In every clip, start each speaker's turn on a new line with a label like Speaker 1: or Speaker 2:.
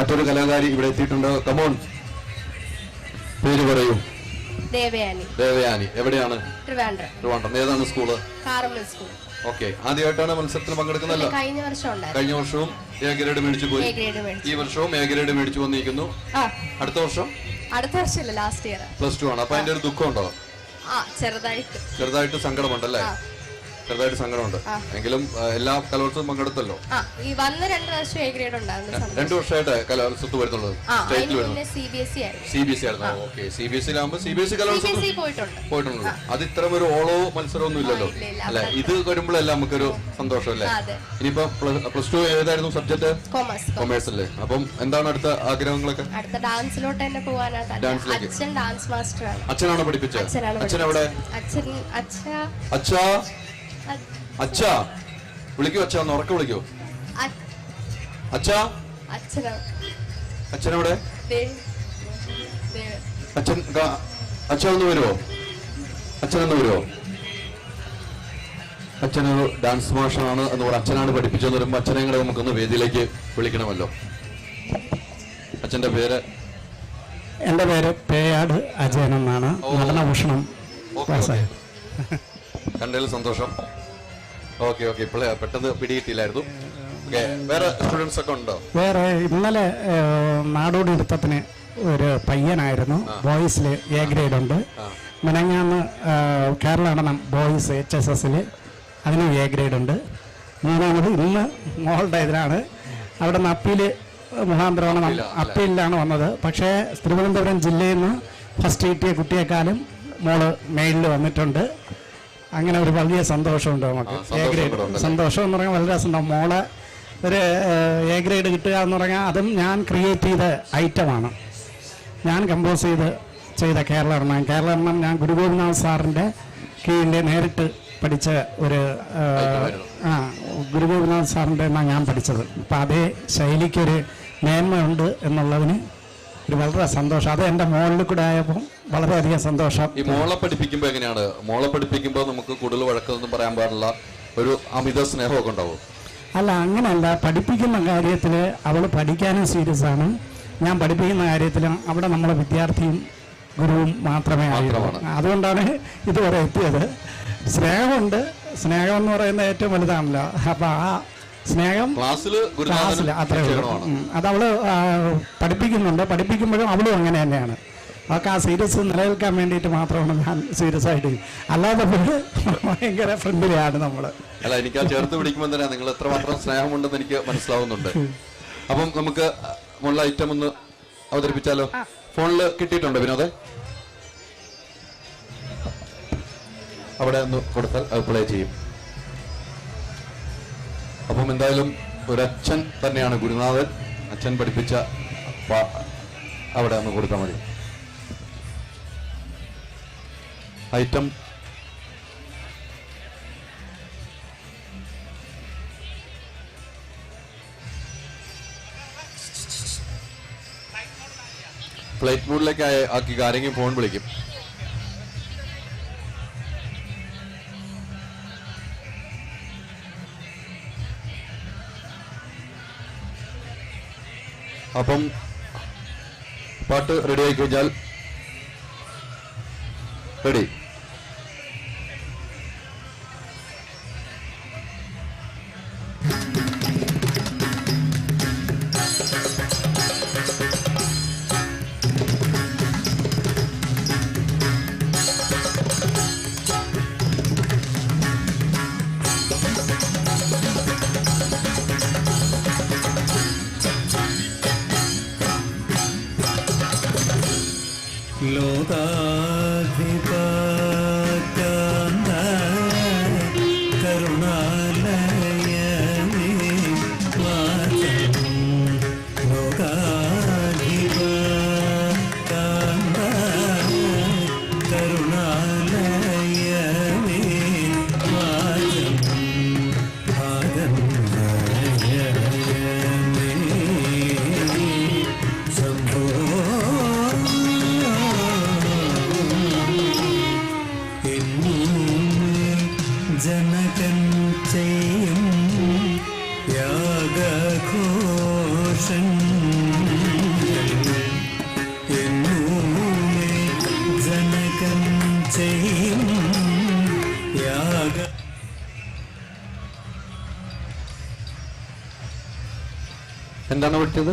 Speaker 1: മറ്റൊരു കലാകാരി ഇവിടെ എത്തിയിട്ടുണ്ട്. കമോൺ പേര് പറയൂ.
Speaker 2: ദേവയാനി.
Speaker 1: ദേവയാനി. എവിടെയാണ്?
Speaker 2: ട്രിവാൻഡ്രം.
Speaker 1: ട്രിവാൻഡ്രം. ഏതാണ് സ്കൂൾ?
Speaker 2: Carmel school.
Speaker 1: ഓക്കെ ആദ്യമായിട്ടാണ് മത്സരത്തിൽ പങ്കെടുക്കുന്നത്
Speaker 2: കഴിഞ്ഞ വർഷം
Speaker 1: കഴിഞ്ഞ വർഷവും എ ഗ്രേഡ് മേടിച്ചു പോയി. ഈ വർഷവും എ ഗ്രേഡ് മേടിച്ചു വന്നിരിക്കുന്നു. അടുത്ത വർഷം?
Speaker 2: അടുത്ത വർഷമല്ല ലാസ്റ്റ് ഇയർ
Speaker 1: പ്ലസ് ടു ആണ്. അപ്പൊ അതിന്റെ ഒരു ദുഃഖം
Speaker 2: ഉണ്ടോ ചെറുതായിട്ട്.
Speaker 1: ചെറുതായിട്ട് സങ്കടമുണ്ടല്ലേ. ചെറുതായിട്ട് സങ്കടമുണ്ട്. എങ്കിലും എല്ലാ കലോത്സവം പങ്കെടുത്തല്ലോ.
Speaker 2: ഈ വന്ന രണ്ട് വർഷം എ ഗ്രേഡ് ഉണ്ടായിരുന്നു സന്തോഷം.
Speaker 1: രണ്ടു വർഷമായിട്ട് കലോത്സവത്ത് വരുന്നുള്ളത്. സ്റ്റേറ്റിൽ വരുന്നു.
Speaker 2: സി ബി എസ് സി ആയിരുന്നു.
Speaker 1: സി ബി എസ് ആയിരുന്നു. Okay. C B S സിയിലാകുമ്പോൾ C B S C
Speaker 2: C B
Speaker 1: കലോത്സവം
Speaker 2: എസ് സി
Speaker 1: പോയിട്ടുണ്ടല്ലോ അത് ഇത്തരം ഒരു ഓളോ മത്സരമൊന്നും ഇല്ലല്ലോ. അല്ലെ? ഇത് വരുമ്പോഴല്ല നമുക്കൊരു സന്തോഷം അല്ലേ. ഇനിയിപ്പോ പ്ലസ് ടു ഏതായിരുന്നു സബ്ജക്ട്?
Speaker 2: കോമേഴ്സ്
Speaker 1: കൊമേഴ്സ് അല്ലേ? അപ്പം എന്താണ് അടുത്ത ആഗ്രഹങ്ങളൊക്കെ?
Speaker 2: അടുത്ത ഡാൻസിലോട്ട് തന്നെ പോകാനാണ്. അച്ഛൻ ഡാൻസ് മാസ്റ്റർ ആണ്
Speaker 1: അച്ഛനാണോ പഠിപ്പിച്ചത്
Speaker 2: അച്ഛനാണ്
Speaker 1: അച്ഛൻ എവിടെ
Speaker 2: അച്ഛൻ അച്ഛ?
Speaker 1: അച്ഛാ വിളിക്കോ അച്ഛാ ഒന്ന് ഉറക്കെ വിളിക്കോ. അച്ഛാ അച്ഛനെവിടെ? അച്ഛൻ അച്ഛൻ ഒന്ന് വരുമോ അച്ഛനൊന്ന് വരുമോ അച്ഛനൊരു ഡാൻസ് മാഷാണ് എന്ന് പറഞ്ഞ അച്ഛനാണ് പഠിപ്പിച്ചെന്ന് പറയുമ്പോൾ അച്ഛനെ കൂടെ നമുക്കൊന്ന് വേദിയിലേക്ക് വിളിക്കണമല്ലോ. അച്ഛന്റെ പേര്?
Speaker 3: എന്റെ പേര് പേയാട് അജയൻ എന്നാണ്. നടനഭൂഷണം
Speaker 1: കണ്ടതിൽ സന്തോഷം. ഓക്കെ ഓക്കെ ഇപ്പോൾ പെട്ടെന്ന് പിടിയിട്ടില്ലായിരുന്നു വേറെ സ്റ്റുഡൻസ് ഒക്കെ ഉണ്ടോ?
Speaker 3: വേറെ ഇന്നലെ നാടോടി നൃത്തത്തിന് ഒരു പയ്യനായിരുന്നു. ബോയ്സിൽ എ ഗ്രേഡ് ഉണ്ട് മിനങ്ങാന്ന് Kerala Natanam boys H S എസിൽ അതിന് എ ഗ്രേഡ് ഉണ്ട് മൂന്നാമത് ഇന്ന് മോളുടെ ഇതിലാണ് അവിടെ നിന്ന് അപ്പീൽ മുഖാന്തരമാണ് അപ്പീലിലാണ് വന്നത്. പക്ഷേ തിരുവനന്തപുരം ജില്ലയിൽ നിന്ന് ഫസ്റ്റ് കിട്ടിയ കുട്ടിയെക്കാളും മോൾ മെയിലിൽ വന്നിട്ടുണ്ട്. അങ്ങനെ ഒരു വലിയ സന്തോഷമുണ്ട് നമുക്ക്. എ ഗ്രേഡ് സന്തോഷം എന്ന് പറഞ്ഞാൽ വളരെ രസമുണ്ടാവും മോളെ ഒരു എ ഗ്രേഡ് കിട്ടുക എന്ന് പറഞ്ഞാൽ അതും ഞാൻ ക്രിയേറ്റ് ചെയ്ത ഐറ്റമാണ് ഞാൻ കമ്പോസ് ചെയ്ത് ചെയ്ത കേരള എണ്ണം കേരള എണ്ണം ഞാൻ ഗുരുഗോപിനാഥ് സാറിന്റെ കീഴിൽ നേരിട്ട് പഠിച്ച ഒരു ആ, ഗുരുഗോപിനാഥ് സാറിന്റെ എന്നാണ് ഞാൻ പഠിച്ചത്. അപ്പം അതേ ശൈലിക്കൊരു മേന്മയുണ്ട് എന്നുള്ളതിന് വളരെ സന്തോഷം. അത് എന്റെ മോളിൽ കൂടെ ആയപ്പോൾ വളരെയധികം സന്തോഷം.
Speaker 1: ഈ മോളെ പഠിപ്പിക്കുമ്പോൾ എങ്ങനെയാണ്? മോളെ പഠിപ്പിക്കുമ്പോൾ നമുക്ക് കൂടുതൽ വഴക്കൊന്നും പറയാൻ പാടില്ല. ഒരു അമിത സ്നേഹമൊക്കെ ഉണ്ടാവും?
Speaker 3: അല്ല അങ്ങനെയല്ല പഠിപ്പിക്കുന്ന കാര്യത്തിൽ അവൾ പഠിക്കാനും സീരിയസ് ആണ്. ഞാൻ പഠിപ്പിക്കുന്ന കാര്യത്തിലും അവിടെ നമ്മളെ വിദ്യാർത്ഥിയും ഗുരുവും മാത്രമേ
Speaker 1: ആയിരുന്നു
Speaker 3: അതുകൊണ്ടാണ് ഇതുവരെ എത്തിയത്. സ്നേഹമുണ്ട്. സ്നേഹം എന്ന് പറയുന്നത് ഏറ്റവും വലുതാണല്ലോ. അപ്പോൾ ആ സ്നേഹം
Speaker 1: ക്ലാസ്സിൽ
Speaker 3: അത്രേ ഉള്ളൂ. അത് അവൾ പഠിപ്പിക്കുന്നുണ്ട്. പഠിപ്പിക്കുമ്പോഴും അവളും അങ്ങനെ തന്നെയാണ്. അവൾക്ക് ആ സീരിയസ് നിലനിൽക്കാൻ വേണ്ടിയിട്ട് മാത്രമാണ് ഞാൻ സീരിയസ് ആയിട്ട്. അല്ലാതെ പിന്നെ ഭയങ്കര ഫ്രണ്ട്ലിയാണ് നമ്മൾ
Speaker 1: അല്ല എനിക്ക് ആ ചേർത്ത് പിടിക്കുമ്പോൾ തന്നെ നിങ്ങൾ എത്രമാത്രം സ്നേഹമുണ്ടെന്ന് എനിക്ക് മനസ്സിലാവുന്നുണ്ട്. അപ്പം നമുക്ക് മുള്ള ഐറ്റം ഒന്ന് അവതരിപ്പിച്ചാലോ? ഫോണിൽ കിട്ടിയിട്ടുണ്ടോ വിനോദേ? അവിടെ ഒന്ന് കൊടുത്താൽ അത് പ്ലേ ചെയ്യും. അപ്പം എന്തായാലും ഒരച്ഛൻ തന്നെയാണ് ഗുരുനാഥൻ. അച്ഛൻ പഠിപ്പിച്ച അവിടെ ഒന്ന് കൊടുത്താൽ മതി. ഐറ്റം ഫ്ലൈറ്റ് മോഡിലേക്ക് ആക്കി ആരെങ്കിലും ഫോൺ വിളിക്കും. അപ്പം പാട്ട് റെഡി ആയി കഴിഞ്ഞാൽ റെഡി
Speaker 4: ജനകൻ ചെയ്യും യാഗഘോഷൻ എന്നൂമേ ജനകൻ ചെയ്യും യാഗ
Speaker 1: എന്താണ് പഠിച്ചത്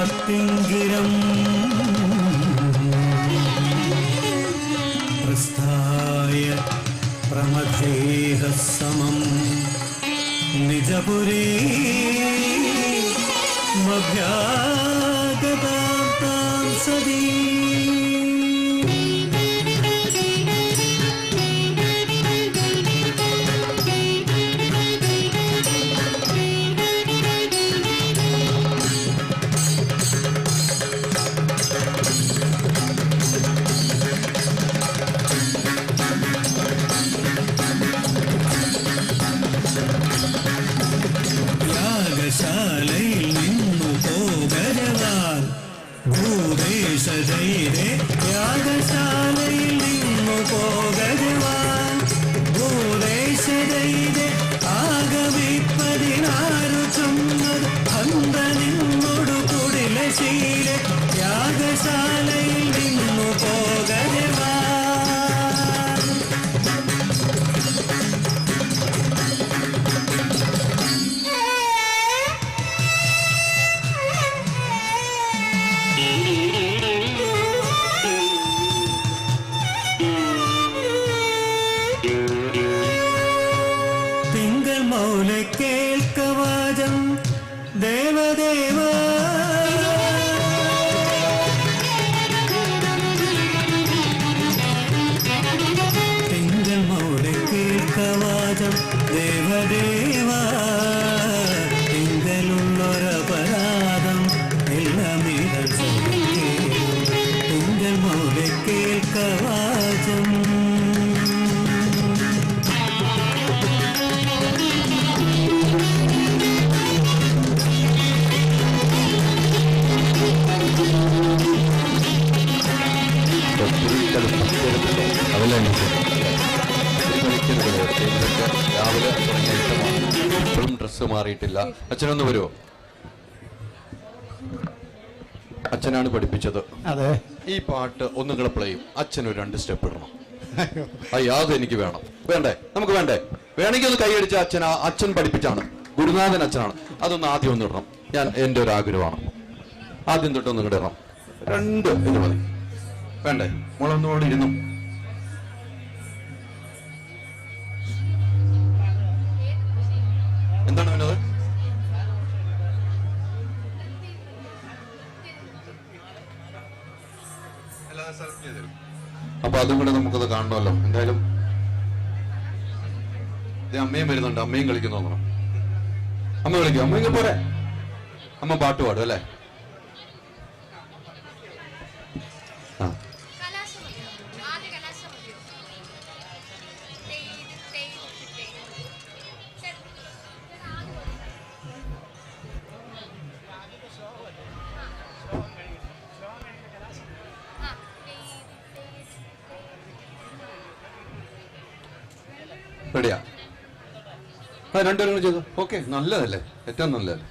Speaker 4: പത്തിങ്കിരം. പ്രസ്ഥായ പ്രമഥേഹ സമം നിജപുരീ മഭ്യാഗതാം സദീ
Speaker 1: അതല്ലേ രാവിലെ ഇപ്പോഴും ഡ്രസ്സ് മാറിയിട്ടില്ല. അച്ഛനൊന്ന് വരുമോ അച്ഛനാണ് പഠിപ്പിച്ചത്.
Speaker 3: അതെ.
Speaker 1: ഈ പാട്ട് ഒന്നും കൂടെ പ്ലേ ചെയ്യും. അച്ഛൻ ഒരു രണ്ട് സ്റ്റെപ്പ് ഇടണം. അയ്യോ. എനിക്ക് വേണം. വേണ്ടേ? നമുക്ക് വേണ്ടേ? വേണമെങ്കിൽ ഒന്ന് കൈയടിച്ച അച്ഛൻ അച്ഛൻ പഠിപ്പിച്ചാണ്. ഗുരുനാഥൻ അച്ഛനാണ്. അതൊന്ന് ആദ്യം ഒന്ന് ഇടണം. ഞാൻ എന്റെ ഒരു ആഗ്രഹമാണ്. ആദ്യം തൊട്ട് ഒന്ന് ഇടണം. രണ്ട് ഇത് മതി. വേണ്ടേ? മുളന്നോട് ഇരുന്നു. അപ്പൊ അതും കൂടെ നമുക്കത് കാണണമല്ലോ. എന്തായാലും അമ്മയും വരുന്നുണ്ട്. അമ്മയും കളിക്കുന്നു അമ്മ കളിക്കും അമ്മ ഇങ്ങനെ പോരെ. അമ്മ പാട്ട് പാടും അല്ലേ? റെഡിയാ ആ രണ്ടുപേരും കൂടി ചെയ്തു? ഓക്കെ. നല്ലതല്ലേ? ഏറ്റവും നല്ലതല്ലേ?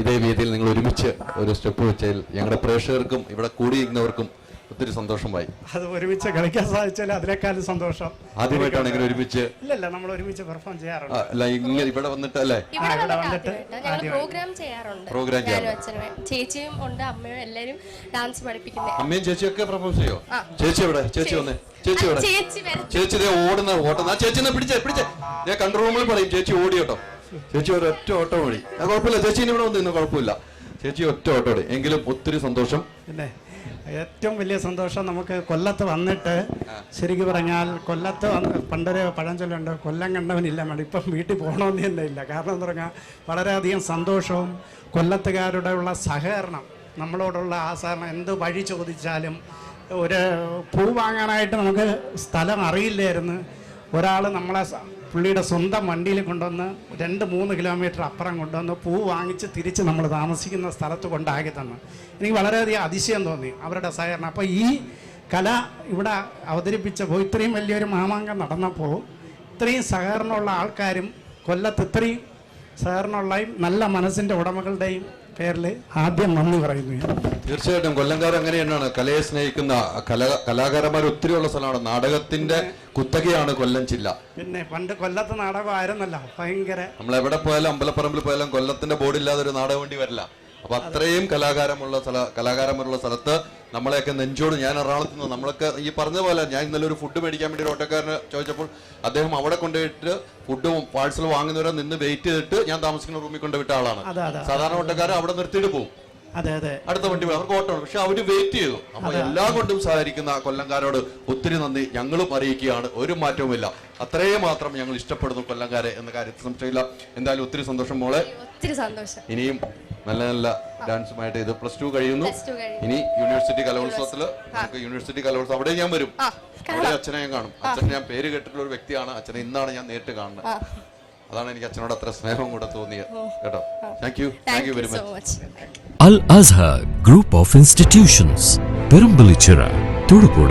Speaker 1: ഇതേ വേദിയിൽ നിങ്ങൾ ഒരുമിച്ച് ഒരു സ്റ്റെപ്പ് വെച്ചതിൽ ഞങ്ങളുടെ പ്രേക്ഷകർക്കും ഇവിടെ കൂടിയിരിക്കുന്നവർക്കും ഒത്തിരി സന്തോഷമായി.
Speaker 3: അത് ഒരുമിച്ച് കളിക്കാൻ സാധിച്ചാൽ അതിനേക്കാളും സന്തോഷം.
Speaker 1: ആദ്യമായിട്ടാണ് ഇങ്ങനെ ഒരുമിച്ച്
Speaker 3: ഇല്ലല്ല നമ്മൾ ഒരുമിച്ച് പെർഫോം ചെയ്യാറുണ്ട്.
Speaker 1: ആ, അല്ല ഇങ്ങനെ ഇവിടെ വന്നിട്ട് അല്ലേ?
Speaker 2: ഇവിടെ
Speaker 3: ഇവിടെ
Speaker 2: വന്നിട്ട് പ്രോഗ്രാം ചെയ്യാറുണ്ട്.
Speaker 1: പ്രോഗ്രാം
Speaker 2: ചേച്ചിയും ഉണ്ട് അമ്മയും എല്ലാരും ഡാൻസ് പഠിപ്പിക്കുന്നത്
Speaker 1: അമ്മയും ചേച്ചിയൊക്കെ പ്രപ്പോസ് ചെയ്യോ? ചേച്ചി എവിടെ? ചേച്ചി വന്നേ. ചേച്ചി. എവിടെ?
Speaker 2: ചേച്ചി വരും
Speaker 1: ചേച്ചി ദേ ഓടുന്ന ഓട്ടം. ആ ചേച്ചിനെ പിടിച്ചേ പിടിച്ചേ. ഞാൻ കൺട്രോൾ റൂമിൽ പറയും ചേച്ചി ഓടി കേട്ടോ. ചേച്ചി ഒരു ഒറ്റ ഓട്ടം ഓടി ആ കുഴപ്പമില്ല. ഇനി ഇവിടെ വന്നിരുന്നു കുഴപ്പമില്ല. ചേച്ചി ഒറ്റ ഓട്ടം ഓടി എങ്കിലും ഒത്തിരി സന്തോഷം.
Speaker 3: പിന്നെ ഏറ്റവും വലിയ സന്തോഷം നമുക്ക് കൊല്ലത്ത് വന്നിട്ട് ശരിക്കും പറഞ്ഞാൽ കൊല്ലത്ത് വന്ന് പണ്ടൊരു പഴഞ്ചൊല്ലുണ്ട് കൊല്ലം കണ്ടവനില്ല മേഡം ഇപ്പം വീട്ടിൽ പോകണമെന്ന് തന്നെ ഇല്ല. കാരണം എന്ന് പറഞ്ഞാൽ വളരെയധികം സന്തോഷവും കൊല്ലത്തുകാരുടെ ഉള്ള സഹകരണം നമ്മളോടുള്ള ആ സഹകരണം എന്ത് വഴി ചോദിച്ചാലും ഒരു പൂ വാങ്ങാനായിട്ട് നമുക്ക് സ്ഥലം അറിയില്ലായിരുന്നു. ഒരാൾ നമ്മളെ പുള്ളിയുടെ സ്വന്തം വണ്ടിയിൽ കൊണ്ടുവന്ന് രണ്ട് മൂന്ന് കിലോമീറ്റർ അപ്പുറം കൊണ്ടുവന്ന് പൂ വാങ്ങിച്ച് തിരിച്ച് നമ്മൾ താമസിക്കുന്ന സ്ഥലത്ത് കൊണ്ടാക്കി തന്നു. എനിക്ക് വളരെയധികം അതിശയം തോന്നി അവരുടെ സഹകരണം. അപ്പോൾ ഈ കല ഇവിടെ അവതരിപ്പിച്ചപ്പോൾ ഇത്രയും വലിയൊരു മാമാങ്കം നടന്നപ്പോൾ ഇത്രയും സഹകരണമുള്ള ആൾക്കാരും കൊല്ലത്ത് ഇത്രയും സഹകരണമുള്ളയും നല്ല മനസ്സിന്റെ ഉടമകളുടെയും പേരിൽ ആദ്യം നന്ദി പറയുന്നു ഞാൻ.
Speaker 1: തീർച്ചയായിട്ടും കൊല്ലംകാർ അങ്ങനെ തന്നെയാണ് കലയെ സ്നേഹിക്കുന്ന കല കലാകാരന്മാർ ഒത്തിരി ഉള്ള സ്ഥലമാണ്. നാടകത്തിന്റെ കുത്തകയാണ് കൊല്ലം ജില്ല.
Speaker 3: പിന്നെ പണ്ട് കൊല്ലത്ത് നാടകമായിരുന്നല്ലോ. ഭയങ്കര
Speaker 1: നമ്മൾ എവിടെ പോയാലും അമ്പലപ്പറമ്പിൽ പോയാലും കൊല്ലത്തിന്റെ ബോർഡില്ലാതെ ഒരു നാടകം വേണ്ടി വരില്ല. അപ്പൊ അത്രയും കലാകാരമുള്ള സ്ഥല കലാകാരന്മാരുള്ള സ്ഥലത്ത് നമ്മളെയൊക്കെ നെഞ്ചോട് ഞാൻ എറണാകുളത്ത് നിന്ന് നമ്മളൊക്കെ ഈ പറഞ്ഞ പോലെ ഞാൻ ഇന്നലെ ഒരു ഫുഡ് മേടിക്കാൻ വേണ്ടി ഒരു ഓട്ടോക്കാരന് ചോദിച്ചപ്പോൾ അദ്ദേഹം അവിടെ കൊണ്ടുപോയിട്ട് ഫുഡും പാഴ്സൽ വാങ്ങുന്നവരെ നിന്ന് വെയിറ്റ് ചെയ്തിട്ട് ഞാൻ താമസിക്കുന്ന റൂമിൽ കൊണ്ടുവിട്ട ആളാണ്. സാധാരണ ഓട്ടക്കാരൻ അവിടെ നിർത്തിയിട്ട് പോകും
Speaker 3: അതെ അതെ.
Speaker 1: അടുത്ത വണ്ടി. അവർക്ക് ഓട്ടമാണ് പക്ഷെ അവർ വെയിറ്റ് ചെയ്തു. അപ്പൊ എല്ലാം കൊണ്ടും സഹകരിക്കുന്ന കൊല്ലംകാരോട് ഒത്തിരി നന്ദി. ഞങ്ങളും അറിയിക്കുകയാണ്. ഒരു മാറ്റവുമില്ല അത്രയും മാത്രം ഞങ്ങൾ ഇഷ്ടപ്പെടുന്നു കൊല്ലംകാരെ എന്ന കാര്യത്തിൽ സംശയമില്ല. എന്തായാലും ഒത്തിരി സന്തോഷം മോളെ.
Speaker 2: ഒത്തിരി സന്തോഷം.
Speaker 1: ഇനിയും നല്ല നല്ല ഡാൻസുമായിട്ട് ഇത് പ്ലസ് ടു കഴിയുന്നു. ഇനി യൂണിവേഴ്സിറ്റി കലോത്സവത്തിൽ നമുക്ക് യൂണിവേഴ്സിറ്റി കലോത്സവം അവിടെ ഞാൻ വരും. അവിടെ അച്ഛനെ ഞാൻ കാണും. അച്ഛനെ ഞാൻ പേര് കേട്ടിട്ടുള്ള ഒരു വ്യക്തിയാണ്. അച്ഛനെ ഇന്നാണ് ഞാൻ നേരിട്ട് കാണുന്നത്. അതാണ് എനിക്ക് അച്ഛനോട് അത്ര സ്നേഹം കൂടെ തോന്നിയത്. കേട്ടോ? Thank you thank you very much
Speaker 5: Al Azhar group of institutions Perumbillichira Thodupuzha.